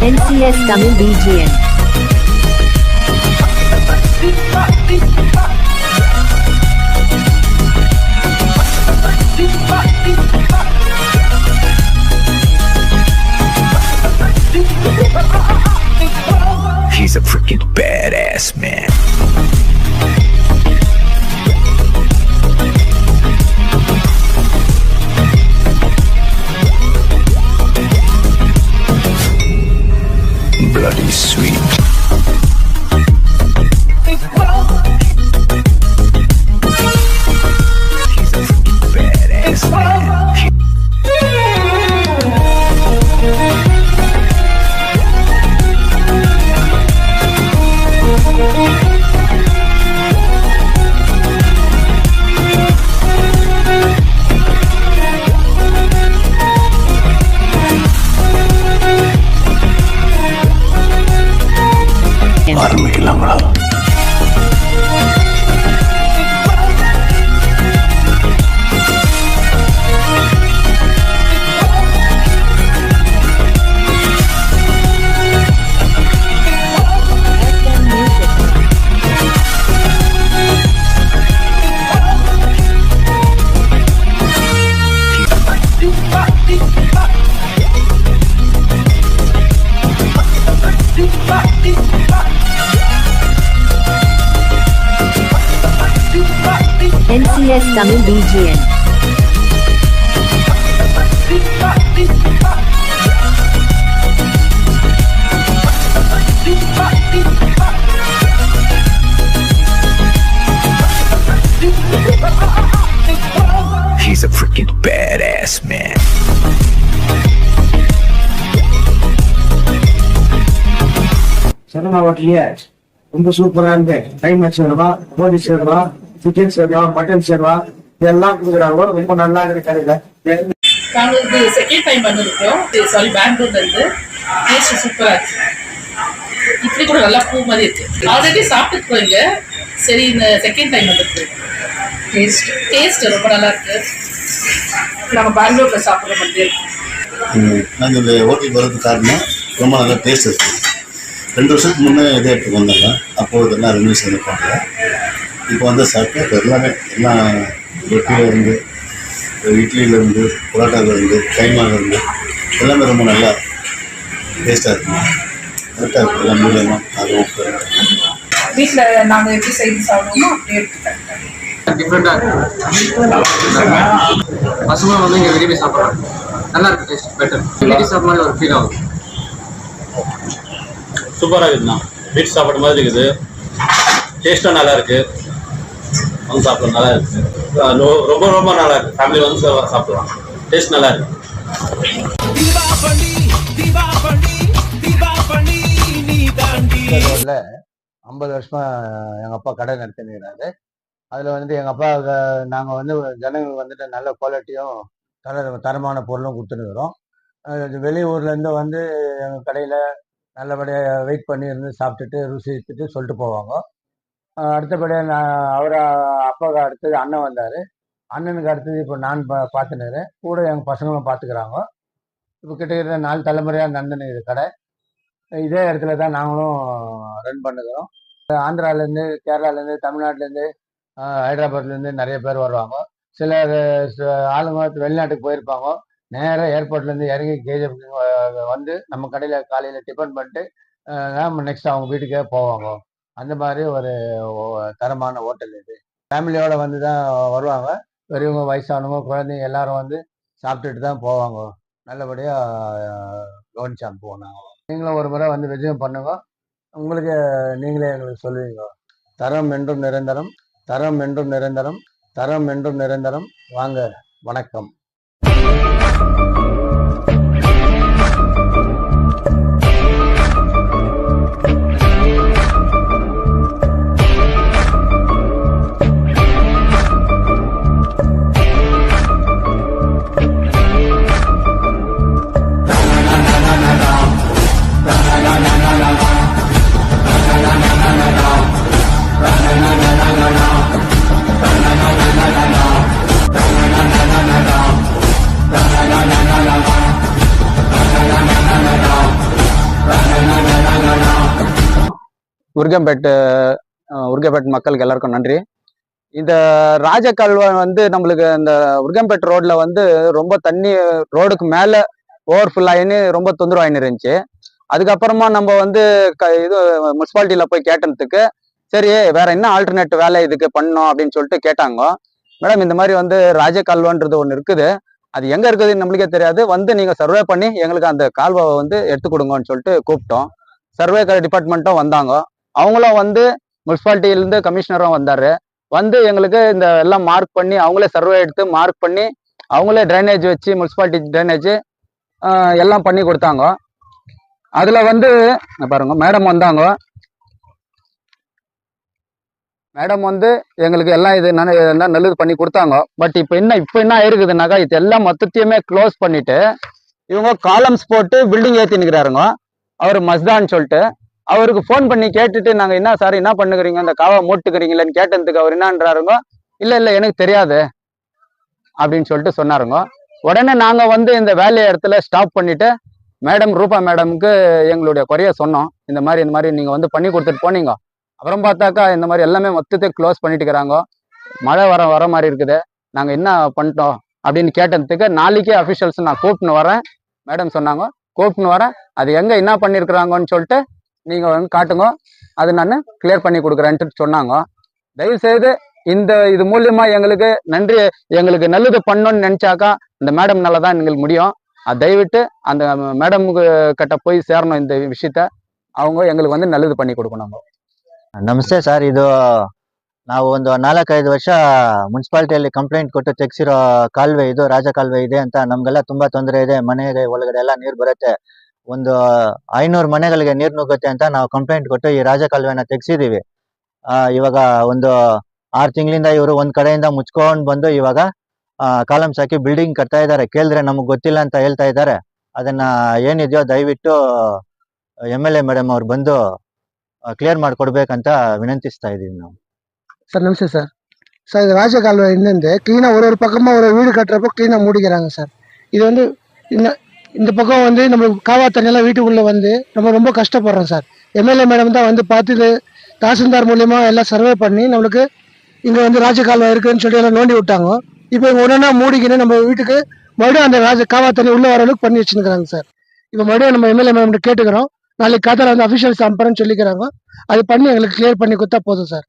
NCS Tamil BGM. He's a badass man. Bloody sweet. ஆரம்பிக்கலாங்களா NCS Tamil BGM. He's a freaking badass man. சரணா ஹோட்டலியே ரொம்ப சூப்பரா இருந்து diamond சேர்வா கோழி சேர்வா சிக்கன் சேர்வா மட்டன் சேர்வா இதெல்லாம் கொடுக்குறாங்க ரொம்ப நல்லா இருக்கு கடையில இது செகண்ட் டைம் வந்திருக்கோம். சாரி பெங்களூர்ல இருந்து. டேஸ்ட் சூப்பரா இருக்கு. இட்லி கூட நல்லா பூ மாதிரி இருக்கு. ஆல்ரெடி சாப்பிட்டு இங்க சரி இந்த செகண்ட் டைம் வந்திருக்கு. டேஸ்ட் டேஸ்ட் ரொம்ப நல்லா இருக்கு. நம்ம பெங்களூர்ல சாப்பிடுற மாதிரி இருக்கு. நாங்கள் இந்த ஹோட்டல் வரதுக்கு காரணம் ரொம்ப நல்லா டேஸ்ட் இருக்குது ரெண்டு வருஷத்துக்கு முன்னே இதே இடத்துக்கு வந்தாங்க. அப்போது இதெல்லாம் ரெனோவேஷன் பண்ணல இப்போ வந்து சாப்பிட்டு இப்போ எல்லாமே எல்லாம் ரொட்டியில் இருந்து இட்லியில இருந்து புரோட்டாவில் இருந்து கைமாவில் இருந்து எல்லாமே ரொம்ப நல்லா டேஸ்ட்டாக இருக்குங்க கரெக்டாக இருக்குது எல்லாம் மூலியமாக அது ஓகே வீட்டில் நாங்கள் எப்படி செய்து சாப்பிடுவோமோ அப்படியே எடுத்துக்கிட்டேன் டிஃப்ரெண்டாக இருக்கு. பசங்க வந்து இங்கே விரும்பி சாப்பிட்றாங்க நல்லா இருக்கு டேஸ்ட் பெட்டர் வீட்டு சாப்பிட்ற மாதிரி ஒரு ஃபீல் ஆகுது சூப்பராக இருக்குதுண்ணா வீட்டு சாப்பாடு மாதிரி இருக்குது. டேஸ்ட்டும் நல்லா இருக்கு. வந்து சாப்பிட நல்லா இருக்கு. ரொம்ப ரொம்ப நல்லா இருக்கு. ஃபேமிலி வந்து சாப்பிடலாம் டேஸ்ட் நல்லா இருக்கு. ஐம்பது வருஷமா எங்க அப்பா கடை நடத்தினாரு அதுல வந்து எங்க அப்பா நாங்க வந்து ஜனங்களுக்கு வந்துட்டு நல்ல குவாலிட்டியும் தர தரமான பொருளும் கொடுத்துருக்குறோம் வெளியூர்ல இருந்து வந்து எங்க கடையில நல்லபடியாக வெயிட் பண்ணி இருந்து சாப்பிட்டுட்டு ருசித்துட்டு சொல்லிட்டு போவாங்க. அடுத்தபடியாக நான் அவர் அப்பாவுக்கு அடுத்தது அண்ணன் வந்தார். அண்ணனுக்கு அடுத்தது இப்போ நான் பா பார்த்துனுக்கிறேன் கூட எங்கள் பசங்களும் பார்த்துக்கிறாங்க இப்போ கிட்டத்தட்ட நாலு தலைமுறையாக இது கடை. இதே இடத்துல தான் நாங்களும் ரன் பண்ணுகிறோம். ஆந்திராலேருந்து கேரளாலேருந்து தமிழ்நாட்டிலேருந்து ஹைதராபாத்லேருந்து நிறைய பேர் வருவாங்க. சில ச- ஆளுங்க வெளிநாட்டுக்கு போயிருப்பாங்க. நேராக ஏர்போர்ட்லேருந்து இறங்கி கேஜப் வந்து நம்ம கடையில் காலையில் டிஃபன் பண்ணிட்டு நம்ம நெக்ஸ்ட் அவங்க வீட்டுக்கே போவாங்க. அந்த மாதிரி ஒரு ஓ- தரமான ஹோட்டல் இது. ஃபேமிலியோட வந்து தான் வருவாங்க. பெரியவங்க வயசானவங்க குழந்தைங்க எல்லாரும் வந்து சாப்பிட்டுட்டு தான் போவாங்க. நல்லபடியாக கவனிச்சு அனுப்புவோம் நாங்கள் நீங்களும் ஒரு முறை வந்து விஜயம் பண்ணுங்க. உங்களுக்கு நீங்களே எங்களுக்கு சொல்லுவீங்க. தரம் என்றும் நிரந்தரம் தரம் என்றும் நிரந்தரம் தரம் என்றும் நிரந்தரம். வாங்க வணக்கம். உருகம்பேட்டு அஹ், உருகம்பேட்டு மக்களுக்கு எல்லாருக்கும் நன்றி. இந்த ராஜ கல்வா வந்து நம்மளுக்கு இந்த உருகம்பேட்டு ரோட்ல வந்து ரொம்ப தண்ணி ரோடுக்கு மேலே ஓவர் ஆயின்னு ரொம்ப தொந்தரவு ஆயின்னு இருந்துச்சு. அதுக்கப்புறமா நம்ம வந்து க- இது முனிசிபாலிட்டியில் போய் கேட்டதுக்கு சரி வேற என்ன ஆல்டர்னேட் வேலை இதுக்கு பண்ணோம் அப்படின்னு சொல்லிட்டு கேட்டாங்க. மேடம் இந்த மாதிரி வந்து ராஜ ராஜகால்வான்றது ஒன்று இருக்குது. அது எங்க இருக்குதுன்னு நம்மளுக்கே தெரியாது. வந்து நீங்க சர்வே பண்ணி எங்களுக்கு அந்த கால்வாவை வந்து எடுத்து கொடுங்கன்னு சொல்லிட்டு கூப்பிட்டோம். சர்வே டிபார்ட்மெண்ட்டும் வந்தாங்க. அவங்களும் வந்து முனிசிபாலிட்டியிலேருந்து கமிஷனரும் வந்தார். வந்து எங்களுக்கு இந்த எல்லாம் மார்க் பண்ணி அவங்களே சர்வே எடுத்து மார்க் பண்ணி அவங்களே ட்ரைனேஜ் வச்சு முனிசிபாலிட்டி ட்ரைனேஜ் எல்லாம் பண்ணி கொடுத்தாங்க. அதில் வந்து பாருங்க மேடம் வந்தாங்க. மேடம் வந்து எங்களுக்கு எல்லாம் இது நன- எல்லாம் நல்லது பண்ணி கொடுத்தாங்க. பட் இப்போ என்ன இப்போ என்ன ஆயிருக்குதுனாக்கா இது எல்லாம் மொத்தத்தையுமே க்ளோஸ் பண்ணிட்டு இவங்க காலம்ஸ் போட்டு பில்டிங் ஏற்றி நிற்கிறாருங்க அவர் மஸ்தான்னு சொல்லிட்டு அவருக்கு ஃபோன் பண்ணி கேட்டுட்டு நாங்கள் என்ன சார் என்ன பண்ணுக்கிறீங்க அந்த காவை மூட்டுக்கிறீங்களேன்னு கேட்டதுக்கு அவர் என்னன்றாருங்க இல்லை இல்லை எனக்கு தெரியாது அப்படின்னு சொல்லிட்டு சொன்னாருங்க. உடனே நாங்கள் வந்து இந்த வேலையை இடத்துல ஸ்டாப் பண்ணிட்டு மேடம் ரூபா மேடமுக்கு எங்களுடைய குறைய சொன்னோம். இந்த மாதிரி இந்த மாதிரி நீங்கள் வந்து பண்ணி கொடுத்துட்டு போனீங்க. அப்புறம் பார்த்தாக்கா இந்த மாதிரி எல்லாமே மொத்தத்தை க்ளோஸ் பண்ணிட்டுக்கிறாங்க. மழை வர வர மாதிரி இருக்குது. நாங்கள் என்ன பண்ணிட்டோம்? அப்படின்னு கேட்டதுக்கு நாளைக்கே அஃபிஷியல்ஸ் நான் கூப்பிட்டுன்னு வரேன். மேடம் சொன்னாங்க கூப்பிட்டுன்னு வரேன். அது எங்கே என்ன பண்ணியிருக்கிறாங்கன்னு சொல்லிட்டு நீங்க வந்து காட்டுங்க அது நான் கிளியர் பண்ணி கொடுக்குறேன்ட்டு சொன்னாங்க தயவு செய்து இந்த இது மூலியமா எங்களுக்கு நன்றி எங்களுக்கு நல்லது பண்ணணும்னு நினைச்சாக்கா இந்த மேடம் தான் எங்களுக்கு முடியும் அது தயவிட்டு அந்த மேடமுக்கு கிட்ட போய் சேரணும் இந்த விஷயத்த அவங்க எங்களுக்கு வந்து நல்லது பண்ணி கொடுக்கணும் ನಮಸ್ತೆ ಸರ್ ಇದು ನಾವು ಒಂದು ನಾಲ್ಕೈದು ವರ್ಷ ಮುನ್ಸಿಪಾಲ್ಟಿಯಲ್ಲಿ ಕಂಪ್ಲೇಂಟ್ ಕೊಟ್ಟು ತೆಗ್ಸಿರೋ ಕಾಲುವೆ ಇದು ರಾಜ ಕಾಲುವೆ ಇದೆ ಅಂತ ನಮ್ಗೆಲ್ಲ ತುಂಬಾ ತೊಂದರೆ ಇದೆ ಮನೆ ಇದೆ ಒಳಗಡೆ ಎಲ್ಲ ನೀರು ಬರುತ್ತೆ ಒಂದು ಐನೂರು ಮನೆಗಳಿಗೆ ನೀರು ನುಗ್ಗುತ್ತೆ ಅಂತ ನಾವು ಕಂಪ್ಲೇಂಟ್ ಕೊಟ್ಟು ಈ ರಾಜ ಕಾಲುವೆನ ತೆಗ್ಸಿದೀವಿ ಆ, ಇವಾಗ ಒಂದು ಆರು ತಿಂಗಳಿಂದ ಇವರು ಒಂದ್ ಕಡೆಯಿಂದ ಮುಚ್ಕೊಂಡ್ ಬಂದು ಇವಾಗ ಕಾಲಮ್ಸ್ ಹಾಕಿ ಬಿಲ್ಡಿಂಗ್ ಕಟ್ತಾ ಇದ್ದಾರೆ ಕೇಳಿದ್ರೆ ನಮಗ್ ಗೊತ್ತಿಲ್ಲ ಅಂತ ಹೇಳ್ತಾ ಇದ್ದಾರೆ ಅದನ್ನ ಏನಿದೆಯೋ ದಯವಿಟ್ಟು ಎಮ್ ಎಲ್ ಎ ಮೇಡಮ್ ಅವ್ರು ಬಂದು ಕ್ಲಿಯರ್ ಮಾಡ್ಕೊಡ್ಬೇಕಂತ ವಿನಂತಿಸ್ತಾ ಇದೀವಿ ನಾವು சார் நமஸ்தே சார் சார் இது ராஜகால்வாய் இருந்து க்ளீனாக ஒரு ஒரு பக்கமாக ஒரு வீடு கட்டுறப்போ க்ளீனாக மூடிக்கிறாங்க சார் இது வந்து இந்த இந்த பக்கம் வந்து நம்மளுக்கு காவா தண்ணியெல்லாம் வீட்டுக்குள்ளே வந்து நம்ம ரொம்ப கஷ்டப்படுறோம் சார். எம்எல்ஏ மேடம் தான் வந்து பார்த்து இது தாசில்தார் மூலயமா எல்லாம் சர்வே பண்ணி நம்மளுக்கு இங்கே வந்து ராஜகால்வா இருக்குன்னு சொல்லி எல்லாம் நோண்டி விட்டாங்க. இப்போ இங்கே ஒன்றா மூடிக்கின்னு நம்ம வீட்டுக்கு மறுபடியும் அந்த ராஜ காவா தண்ணி உள்ளே வர அளவுக்கு பண்ணி வச்சுருக்காங்க சார். இப்போ மறுபடியும் நம்ம எம்எல்ஏ மேடம் கேட்டுக்கிறோம். நாளைக்கு காத்தால வந்து அஃபிஷியல்ஸ் அனுப்புறேன்னு சொல்லிக்கிறாங்க. அது பண்ணி எங்களுக்கு கிளியர் பண்ணி கொடுத்தா போதும் சார்.